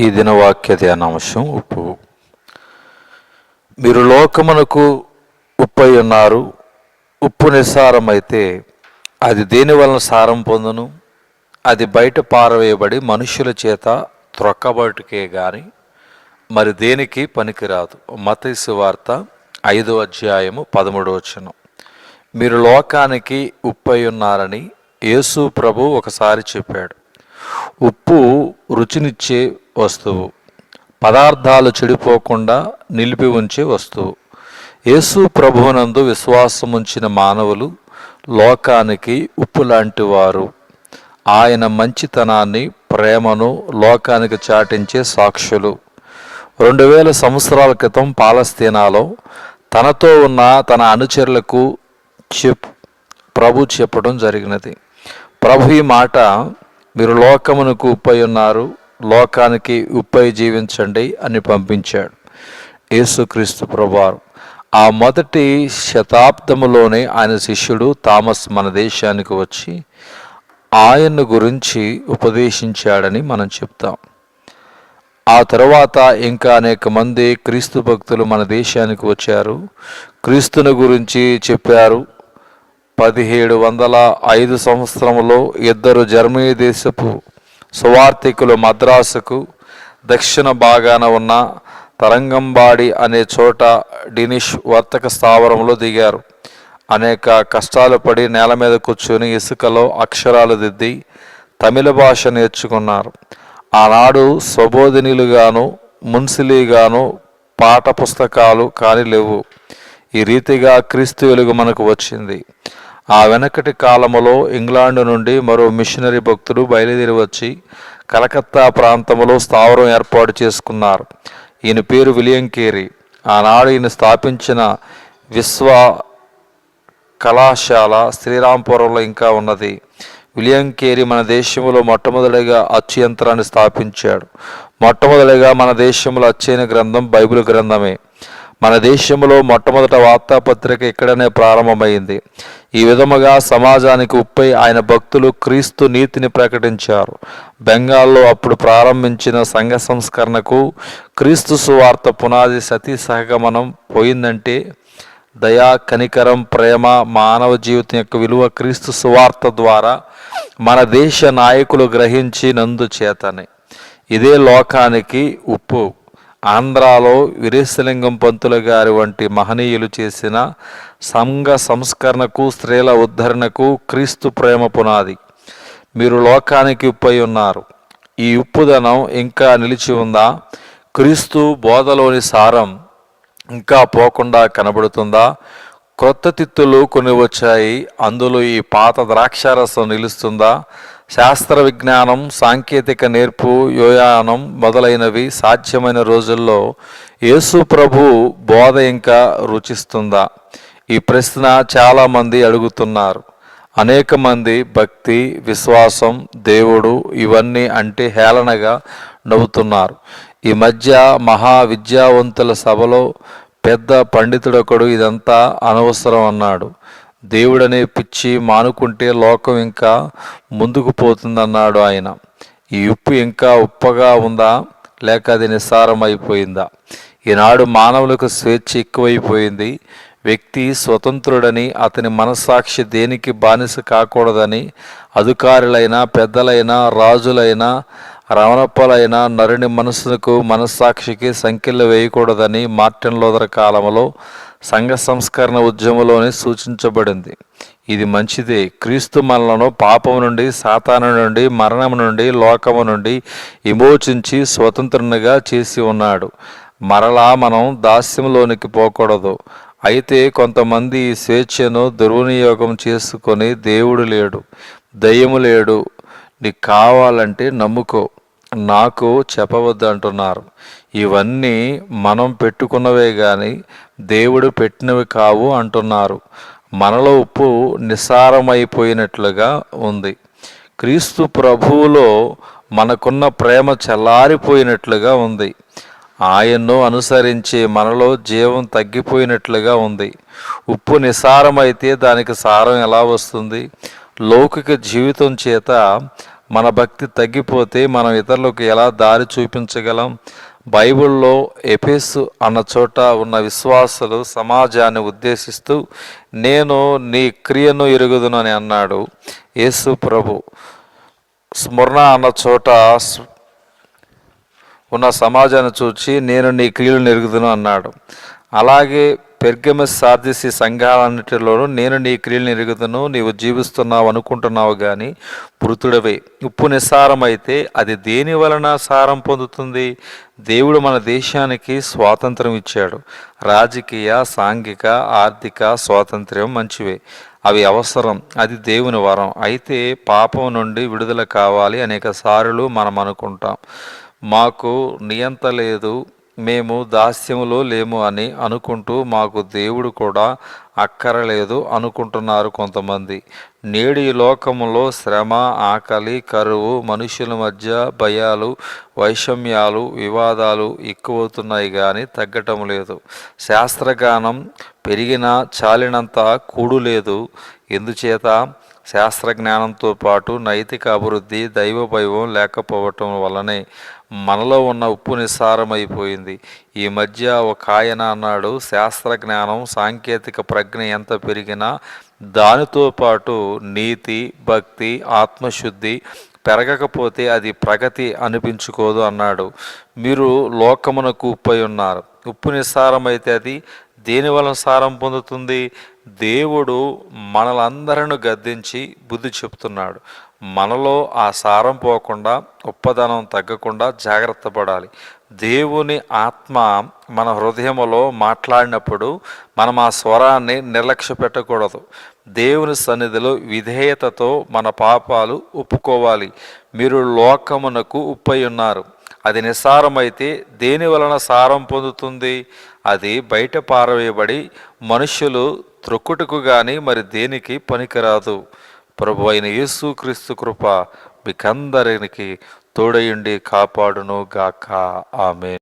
ఈ దినవాక్య ధ్యానాంశం ఉప్పు. మీరు లోకమునకు ఉప్పై ఉన్నారు ఉప్పు నిస్సారమైతే అది దేని వలన సారం పొందును? అది బయట పారవేయబడి మనుషుల చేత త్రొక్కబట్టుకే గాని మరి దేనికి పనికిరాదు? మతైసు వార్త ఐదో అధ్యాయము పదమూడవ వచనం. మీరు లోకానికి ఉప్పై ఉన్నారని యేసు ప్రభు ఒకసారి చెప్పాడు. ఉప్పు రుచినిచ్చే వస్తువు. పదార్థాలు చెడిపోకుండా నిలిపి ఉంచే వస్తువు. యేసు ప్రభువునందు విశ్వాసం ఉంచిన మానవులు లోకానికి ఉప్పు లాంటి వారు. ఆయన మంచితనాన్ని ప్రేమను లోకానికి చాటించే సాక్షులు. రెండు వేల సంవత్సరాల క్రితం పాలస్తీనాలో తనతో ఉన్న తన అనుచరులకు చెప్ ప్రభు చెప్పడం జరిగినది. ప్రభు ఈ మాట మీరు లోకమునకు ఉప్పై ఉన్నారు లోకానికి ఉప్పై జీవించండి అని పంపించాడు. యేసుక్రీస్తు ప్రభువారు. ఆ మొదటి శతాబ్దములోనే ఆయన శిష్యుడు థామస్ మన దేశానికి వచ్చి ఆయన్ను గురించి ఉపదేశించాడని మనం చెప్తాం. ఆ తర్వాత ఇంకా అనేక మంది క్రీస్తు భక్తులు మన దేశానికి వచ్చారు. క్రీస్తుని గురించి చెప్పారు. పదిహేడు వందల ఐదు సంవత్సరంలో ఇద్దరు జర్మనీ దేశపు సువార్థికులు మద్రాసుకు దక్షిణ భాగాన ఉన్న తరంగంబాడి అనే చోట డినిష్ వర్తక స్థావరంలో దిగారు. అనేక కష్టాలు పడి నేల మీద కూర్చొని ఇసుకలో అక్షరాలు దిద్ది తమిళ భాష నేర్చుకున్నారు. ఆనాడు స్వబోధినిలుగాను మున్సిలీగాను పాఠ పుస్తకాలు కానీ లేవు. ఈ రీతిగా క్రీస్తు వెలుగు మనకు వచ్చింది. ఆ వెనకటి కాలములో ఇంగ్లాండ్ నుండి మరో మిషనరీ భక్తులు బయలుదేరి వచ్చి కలకత్తా ప్రాంతంలో స్థావరం ఏర్పాటు చేసుకున్నారు. ఈయన పేరు విలియం కేరీ ఆనాడు ఈయన స్థాపించిన విశ్వ కళాశాల శ్రీరాంపురంలో ఇంకా ఉన్నది. విలియం కేరీ మన దేశంలో మొట్టమొదటిగా అచ్చు యంత్రాన్ని స్థాపించాడు. మొట్టమొదటిగా మన దేశంలో అచ్చైన గ్రంథం బైబిల్ గ్రంథమే. మన దేశంలో మొట్టమొదట వార్తాపత్రిక ఇక్కడనే ప్రారంభమైంది. ఈ విధముగా సమాజానికి ఉప్పై ఆయన భక్తులు క్రీస్తు నీతిని ప్రకటించారు. బెంగాల్లో అప్పుడు ప్రారంభించిన సంఘ సంస్కరణకు క్రీస్తు సువార్త పునాది సతీ సహగమనం పోయిందంటే దయా కనికరం ప్రేమ మానవ జీవితం యొక్క విలువ క్రీస్తు సువార్త ద్వారా మన దేశ నాయకులు గ్రహించి నందు చేతనే ఇదే లోకానికి ఉప్పు. ఆంధ్రాలో వీరేశలింగం పంతుల గారి వంటి మహనీయులు చేసిన సంఘ సంస్కరణకు స్త్రీల ఉద్ధరణకు క్రీస్తు ప్రేమ పునాది. మీరు లోకానికి ఉప్పై ఉన్నారు. ఈ ఉప్పుదనం ఇంకా నిలిచి ఉందా? క్రీస్తు బోధలోని సారం ఇంకా పోకుండా కనబడుతుందా? క్రొత్త తిత్తులు కొన్ని వచ్చాయి అందులో ఈ పాత ద్రాక్షారసం నిలుస్తుందా? శాస్త్ర విజ్ఞానం సాంకేతిక నేర్పు యోయానం మొదలైనవి సాధ్యమైన రోజుల్లో యేసు ప్రభు బోధ ఇంకా రుచిస్తుందా? ఈ ప్రశ్న చాలామంది అడుగుతున్నారు. అనేక మంది భక్తి విశ్వాసం దేవుడు ఇవన్నీ అంటే హేళనగా నవ్వుతున్నారు. ఈ మధ్య మహా విద్యావంతుల సభలో పెద్ద పండితుడొకడు ఇదంతా అనవసరం అన్నాడు. దేవుడనే పిచ్చి మానుకుంటే లోకం ఇంకా ముందుకు పోతుందన్నాడు ఆయన. ఈ ఉప్పు ఇంకా ఉప్పగా ఉందా? లేక అది నిస్సారం అయిపోయిందా ఈనాడు మానవులకు స్వేచ్ఛ ఎక్కువైపోయింది. వ్యక్తి స్వతంత్రుడని అతని మనస్సాక్షి దేనికి బానిస కాకూడదని అధికారులైనా పెద్దలైనా రాజులైనా రమణప్పలైన నరుని మనసుకు మనస్సాక్షికి సంఖ్యలు వేయకూడదని మార్టిన్ లోదర్ కాలంలో సంఘ సంస్కరణ ఉద్యమంలోనే సూచించబడింది. ఇది మంచిదే. క్రీస్తు మనలను పాపము నుండి సాతాను నుండి మరణం నుండి లోకము నుండి విమోచించి స్వతంత్రునిగా చేసి ఉన్నాడు. మరలా మనం దాస్యంలోనికి పోకూడదు. అయితే కొంతమంది ఈ స్వేచ్ఛను దుర్వినియోగం చేసుకొని దేవుడు లేడు దయ్యము లేడు. నీకు కావాలంటే నమ్ముకో. నాకు చెప్పవద్దు అంటున్నారు ఇవన్నీ మనం పెట్టుకున్నవే కానీ దేవుడు పెట్టినవి కావు అంటున్నారు. మనలో ఉప్పు నిస్సారమైపోయినట్లుగా ఉంది. క్రీస్తు ప్రభువులో మనకున్న ప్రేమ చల్లారిపోయినట్లుగా ఉంది. ఆయన్ను అనుసరించి మనలో జీవం తగ్గిపోయినట్లుగా ఉంది. ఉప్పు నిసారమైతే దానికి సారం ఎలా వస్తుంది? లౌకిక జీవితం చేత మన భక్తి తగ్గిపోతే మనం ఇతరులకు ఎలా దారి చూపించగలం? బైబిల్లో ఎఫెసు అన్న చోట ఉన్న విశ్వాసులు సమాజాన్ని ఉద్దేశిస్తూ నేను నీ క్రియను ఎరుగుదును అని అన్నాడు యేసు ప్రభు. స్మరణ అన్న చోట ఉన్న సమాజాన్ని చూచి నేను నీ క్రియలు నెరుగుదును అన్నాడు. అలాగే పెర్గమస్ సార్దిసి సంఘాలన్నిటిలోనూ నేను నీ క్రియలు ఎరుగుతును నీవు జీవిస్తున్నావు అనుకుంటున్నావు కానీ మృతుడవే ఉప్పు నిస్సారమైతే అది దేని వలన సారం పొందుతుంది? దేవుడు మన దేశానికి స్వాతంత్రం ఇచ్చాడు. రాజకీయ సాంఘిక ఆర్థిక స్వాతంత్ర్యం మంచివే. అవి అవసరం అది దేవుని వరం. అయితే పాపం నుండి విడుదల కావాలి అనేక సార్లు మనం అనుకుంటాం. మాకు నియంత లేదు మేము దాస్యములో లేము అని అనుకుంటూ మాకు దేవుడు కూడా అక్కరలేదు అనుకుంటున్నారు కొంతమంది. నేడు ఈ లోకములో శ్రమ ఆకలి కరువు మనుషుల మధ్య భయాలు వైషమ్యాలు వివాదాలు ఎక్కువవుతున్నాయి కానీ తగ్గటం లేదు. శాస్త్రగానం పెరిగినా చాలినంత కూడు లేదు. ఎందుచేత? శాస్త్రజ్ఞానంతో పాటు నైతిక అభివృద్ధి దైవ భయం లేకపోవటం వల్లనే మనలో ఉన్న ఉప్పు నిస్సారమైపోయింది. ఈ మధ్య ఒక ఆయన అన్నాడు శాస్త్రజ్ఞానం సాంకేతిక ప్రజ్ఞ ఎంత పెరిగినా దానితో పాటు నీతి భక్తి ఆత్మశుద్ధి పెరగకపోతే అది ప్రగతి అనిపించుకోదు అన్నాడు. మీరు లోకమునకు ఉప్పై ఉన్నారు. ఉప్పు నిస్సారమైతే అది దేనివల్ల సారం పొందుతుంది? దేవుడు మనలందరిని గద్దించి బుద్ధి చెప్తున్నాడు. మనలో ఆ సారం పోకుండా ఉప్పదనం తగ్గకుండా జాగ్రత్త పడాలి. దేవుని ఆత్మ మన హృదయములో మాట్లాడినప్పుడు మనం ఆ స్వరాన్ని నిర్లక్ష్య పెట్టకూడదు. దేవుని సన్నిధిలో విధేయతతో మన పాపాలు ఒప్పుకోవాలి. మీరు లోకమునకు ఉప్పై ఉన్నారు. అది నిస్సారమైతే దేని వలన సారం పొందుతుంది? అది బయట పారవేయబడి మనుషులు త్రొక్కుటకు కానీ మరి దేనికి పనికిరాదు. ప్రభు అయిన యేసు క్రీస్తు కృప మీకందరికి తోడయుండి కాపాడును గాక ఆమె